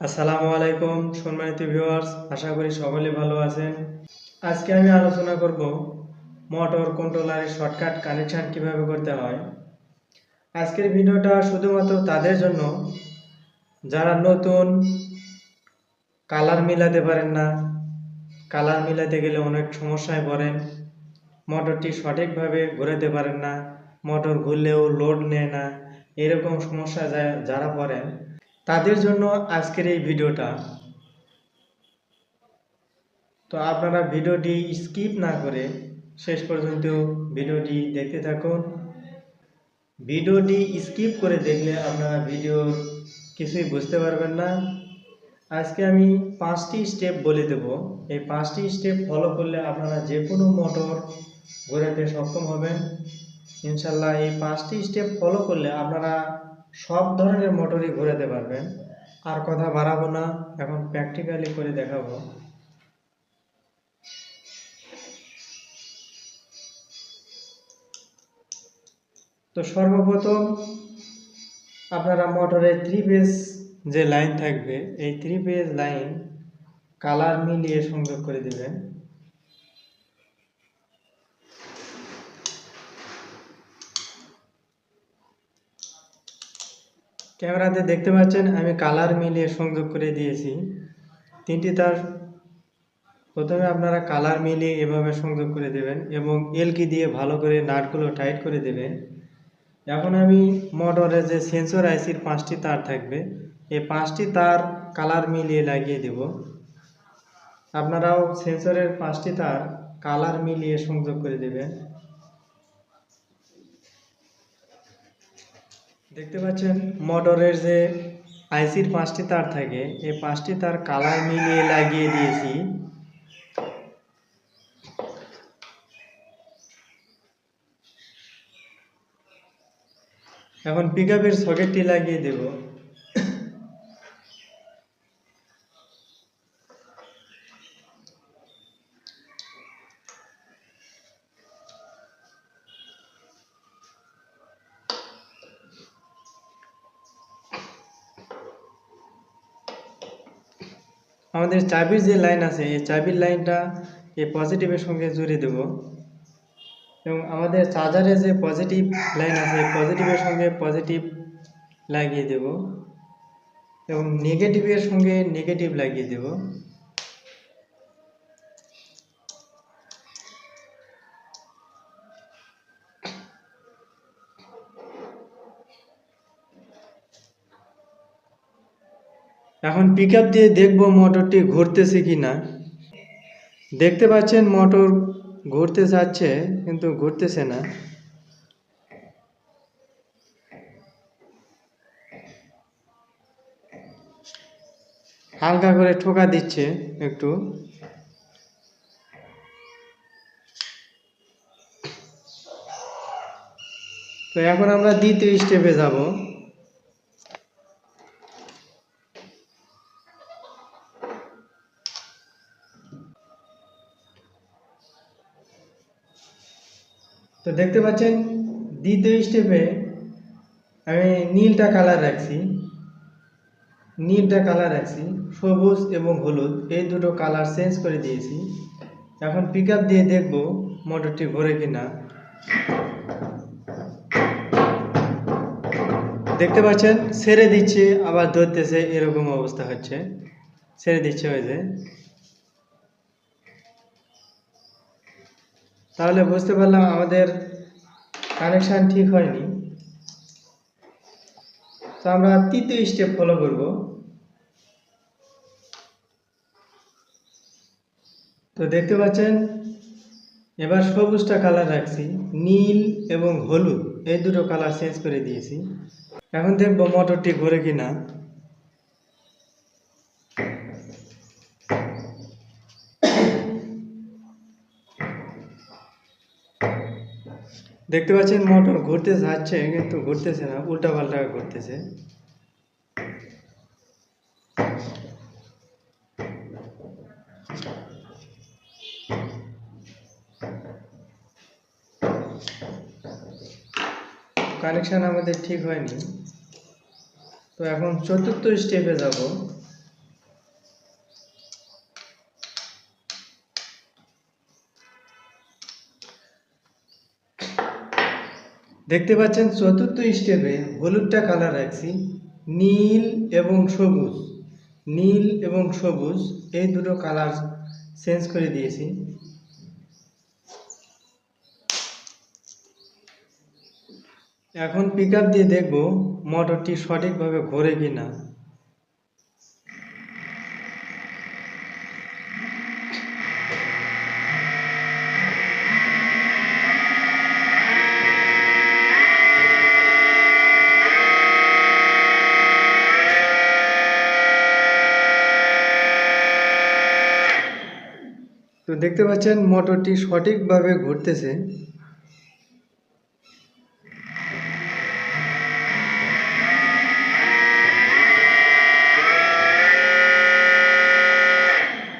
আসসালামু আলাইকুম, সম্মানিত ভিউয়ার্স আশা করি সকলে ভালো আছেন। আজকে আমি আলোচনা করব মোটর কন্ট্রোলারের শর্টকাট কানেকশন কীভাবে করতে হয়। আজকের ভিডিওটা শুধুমাত্র তাদের জন্য। যারা নতুন কালার মিলাতে পারেন না কালার মিলাতে গেলে অনেক সমস্যায় পড়েন মোটরটি সঠিকভাবে ঘোরাতে পারেন না মোটর ঘুরলেও লোড নেয় না, এরকম সমস্যা যারা পড়েন তাদের জন্য আজকের এই ভিডিওটা। তো আপনারা ভিডিওটি স্কিপ না করে শেষ পর্যন্ত ভিডিওটি দেখতে থাকুন। ভিডিওটি স্কিপ করে দেখলে আপনারা ভিডিওর কিছুই বুঝতে পারবেন না। আজকে আমি পাঁচটি স্টেপ বলে দেব। এই পাঁচটি স্টেপ ফলো করলে আপনারা যে কোনো মোটর ঘোরাতে সক্ষম হবেন। ইনশাল্লাহ এই পাঁচটি স্টেপ ফলো করলে আপনারা সব ধরনের মোটরই ঘোরাতে পারবেন। আর কথা বাড়াবো না, এখন প্র্যাকটিক্যালি করে দেখাবো। তো সর্বপ্রথম আপনারা মোটরের থ্রি পেজ যে লাইন থাকবে, এই থ্রি পেজ লাইন কালার মিলিয়ে সংযোগ করে দিবেন। ক্যামেরাতে দেখতে পাচ্ছেন, আমি কালার মিলিয়ে সংযোগ করে দিয়েছি। তিনটি তার, প্রথমে আপনারা কালার মিলিয়ে এভাবে সংযোগ করে দেবেন এবং এলকি দিয়ে ভালো করে নাটগুলো টাইট করে দেবেন। এখন আমি মোটরের যে সেন্সর আইসির পাঁচটি তার থাকবে, এই পাঁচটি তার কালার মিলিয়ে লাগিয়ে দেব। আপনারাও সেন্সরের পাঁচটি তার কালার মিলিয়ে সংযোগ করে দেবেন। দেখতে পাচ্ছেন মোটরের যে আইসির পাঁচটি তার থাকে, এই পাঁচটি তার কালার মিলিয়ে লাগিয়ে দিয়েছি। এখন পিক আপের সকেটটি লাগিয়ে দেব। আমাদের চাবির যে লাইন আছে, এই চাবির লাইনটা এই পজিটিভের সঙ্গে জুড়ে দেব। এবং আমাদের চার্জারে যে পজিটিভ লাইন আছে, এই পজিটিভের সঙ্গে পজিটিভ লাগিয়ে দেব। এবং নেগেটিভের সঙ্গে নেগেটিভ লাগিয়ে দেব। এখন পিক দিয়ে দেখব মোটরটি ঘুরতেছে কি না দেখতে পাচ্ছেন মোটর ঘুরতে যাচ্ছে, কিন্তু ঘুরতেছে না। হালকা করে ঠোকা দিচ্ছে একটু। তো এখন আমরা দ্বিতীয় স্টেপে যাব। তো দেখতে পাচ্ছেন, দ্বিতীয় স্টেপে আমি নীলটা কালার রাখছি। নীলটা কালার রাখছি, সবুজ এবং হলুদ, এই দুটো কালার চেঞ্জ করে দিয়েছি। এখন পিক দিয়ে দেখব মোটরটি ঘোরে কিনা। দেখতে পাচ্ছেন, ছেড়ে দিচ্ছে, আবার ধরতেছে, এরকম অবস্থা হচ্ছে। ছেড়ে দিচ্ছে ওই তাহলে বুঝতে পারলাম আমাদের কানেকশান ঠিক হয়নি। তো আমরা তৃতীয় স্টেপ ফলো করব। তো দেখতে পাচ্ছেন, এবার সবুজটা কালার রাখছি, নীল এবং হলুদ, এই দুটো কালার চেঞ্জ করে দিয়েছি। এখন দেখব মোটরটি ঘুরে কিনা। দেখতে পাচ্ছেন মোটর ঘুরতে যাচ্ছে কিন্তু ঘুরতেছে না উল্টা পাল্টা ঘুরতেছে। কানেকশান আমাদের ঠিক হয়নি। তো এখন চতুর্থ স্টেপে যাব। দেখতে পাচ্ছেন চতুর্থ স্টেপে হলুদটা কালার রাখছি, নীল এবং সবুজ, নীল এবং সবুজ, এই দুটো কালার চেঞ্জ করে দিয়েছি। এখন পিক দিয়ে দেখব মোটরটি সঠিকভাবে ঘোরে কিনা। তো দেখতে পাচ্ছেন মোটরটি সঠিকভাবে ঘুরতেছে।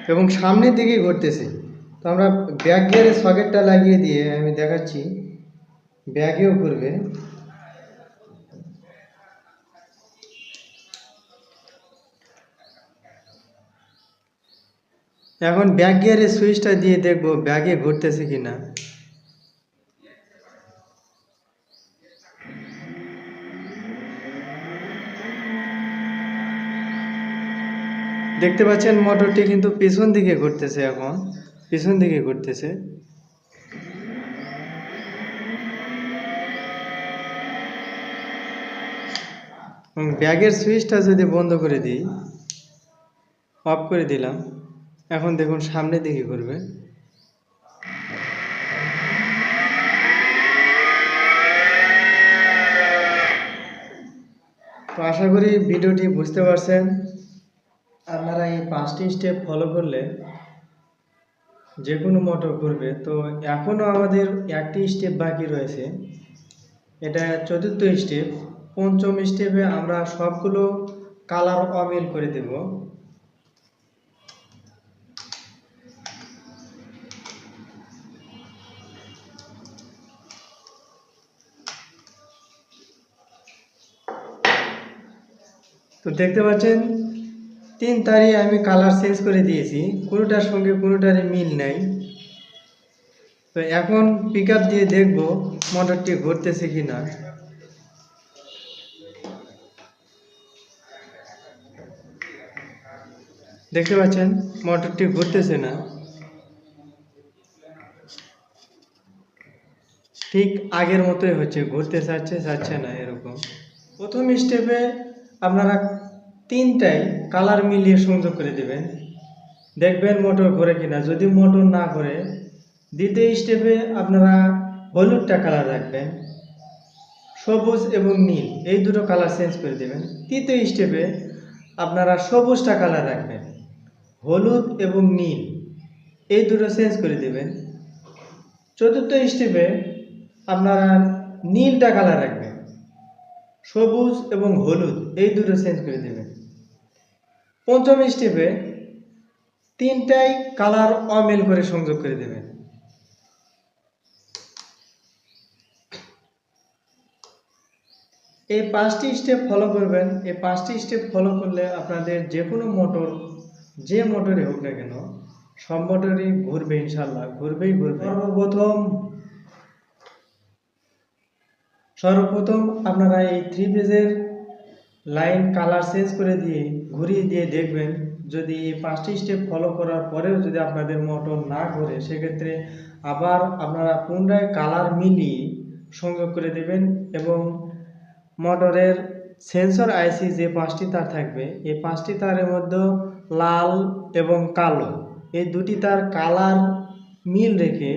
এবং সামনের দিকে ঘুরতেছে। তো আমরা ব্যাক গিয়ারের সকেটটা লাগিয়ে দিয়ে আমি দেখাচ্ছি। ব্যাগেও ঘুরবে। এখন ব্যাক গিয়ারের সুইচটা দিয়ে দেখব ব্যাগে ঘুরতেছে কিনা। দেখতে পাচ্ছেন মোটরটি কিন্তু পিছন দিকে ঘুরতেছে এখন, পিছন দিকে ঘুরতেছে। ব্যাগের সুইচটা যদি বন্ধ করে দিই অফ করে দিলাম। এখন দেখুন, সামনের দিকে ঘুরবে। তো আশা করি ভিডিওটি বুঝতে পারছেন। আপনারা এই পাঁচটি স্টেপ ফলো করলে যে কোনো মোটর করবে তো এখনও আমাদের একটি স্টেপ বাকি রয়েছে। এটা চতুর্থ স্টেপ পঞ্চম স্টেপে আমরা সবগুলো কালার অমিল করে দেব। তো দেখতে পাচ্ছেন, তিন তারিখ আমি কালার চেঞ্জ করে দিয়েছি, কোনোটার সঙ্গে কোনোটারই মিল নাই। তো এখন পিক দিয়ে দেখব মোটরটি ঘুরতেছে কি না দেখতে পাচ্ছেন মোটরটি ঘুরতেছে না। ঠিক আগের মতোই হচ্ছে, ঘুরতে চাচ্ছে চাচ্ছে না এরকম। প্রথম স্টেপে আপনারা তিনটাই কালার মিলিয়ে সংযোগ করে দেবেন। দেখবেন মোটর ঘোরে কিনা। যদি মোটর না ঘোরে, দ্বিতীয় স্টেপে আপনারা হলুদটা কালার রাখবেন। সবুজ এবং নীল, এই দুটো কালার চেঞ্জ করে দেবেন। তৃতীয় স্টেপে আপনারা সবুজটা কালার রাখবেন। হলুদ এবং নীল, এই দুটো চেঞ্জ করে দেবেন। চতুর্থ স্টেপে আপনারা নীলটা কালার রাখবেন। সবুজ এবং হলুদ, এই দুটো চেঞ্জ করে দেবেন পঞ্চম স্টেপে তিনটাই কালার অমেল করে সংযোগ করে দেবেন এই পাঁচটি স্টেপ ফলো করবেন। এই পাঁচটি স্টেপ ফলো করলে আপনাদের যে কোনো মোটর যে মোটরে হোক না কেন, সব মোটরই ঘুরবে ইনশাল্লাহ ঘুরবেই ঘুরবে। সর্বপ্রথম সর্বপ্রথম আপনারা এই থ্রি পেজের লাইন কালার চেঞ্জ করে দিয়ে ঘুরিয়ে দিয়ে দেখবেন। যদি এই পাঁচটি স্টেপ ফলো করার পরেও যদি আপনাদের মোটর না ঘোরে, সেক্ষেত্রে আবার আপনারা পুনরায় কালার মিলিয়ে সংযোগ করে দেবেন এবং মোটরের সেন্সর আইসি যে পাঁচটি তার থাকবে, এই পাঁচটি তারের মধ্যে লাল এবং কালো, এই দুটি তার কালার মিল রেখে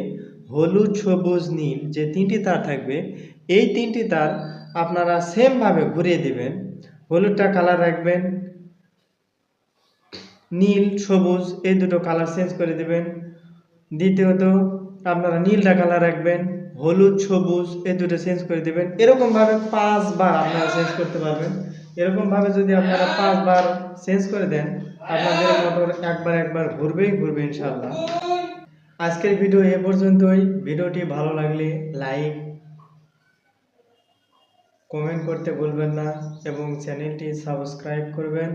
হলুদ, সবুজ, নীল যে তিনটি তার থাকবে, এই তিনটি তার আপনারা সেমভাবে ঘুরিয়ে দিবেন। হলুদটা কালার রাখবেন, নীল, সবুজ, এই দুটো কালার চেঞ্জ করে দেবেন। দ্বিতীয়ত, আপনারা নীলটা কালার রাখবেন, হলুদ, সবুজ, এই দুটো চেঞ্জ করে দেবেন। এরকমভাবে পাঁচবার আপনারা চেঞ্জ করতে পারবেন। এরকমভাবে যদি আপনারা পাঁচবার চেঞ্জ করে দেন, আপনাদের মোটর একবার একবার ঘুরবেই ঘুরবে ইনশাল্লাহ আজকের ভিডিও এ পর্যন্তই। ভিডিওটি ভালো লাগলে লাইক, কমেন্ট করতে ভুলবেন না এবং চ্যানেলটি সাবস্ক্রাইব করবেন।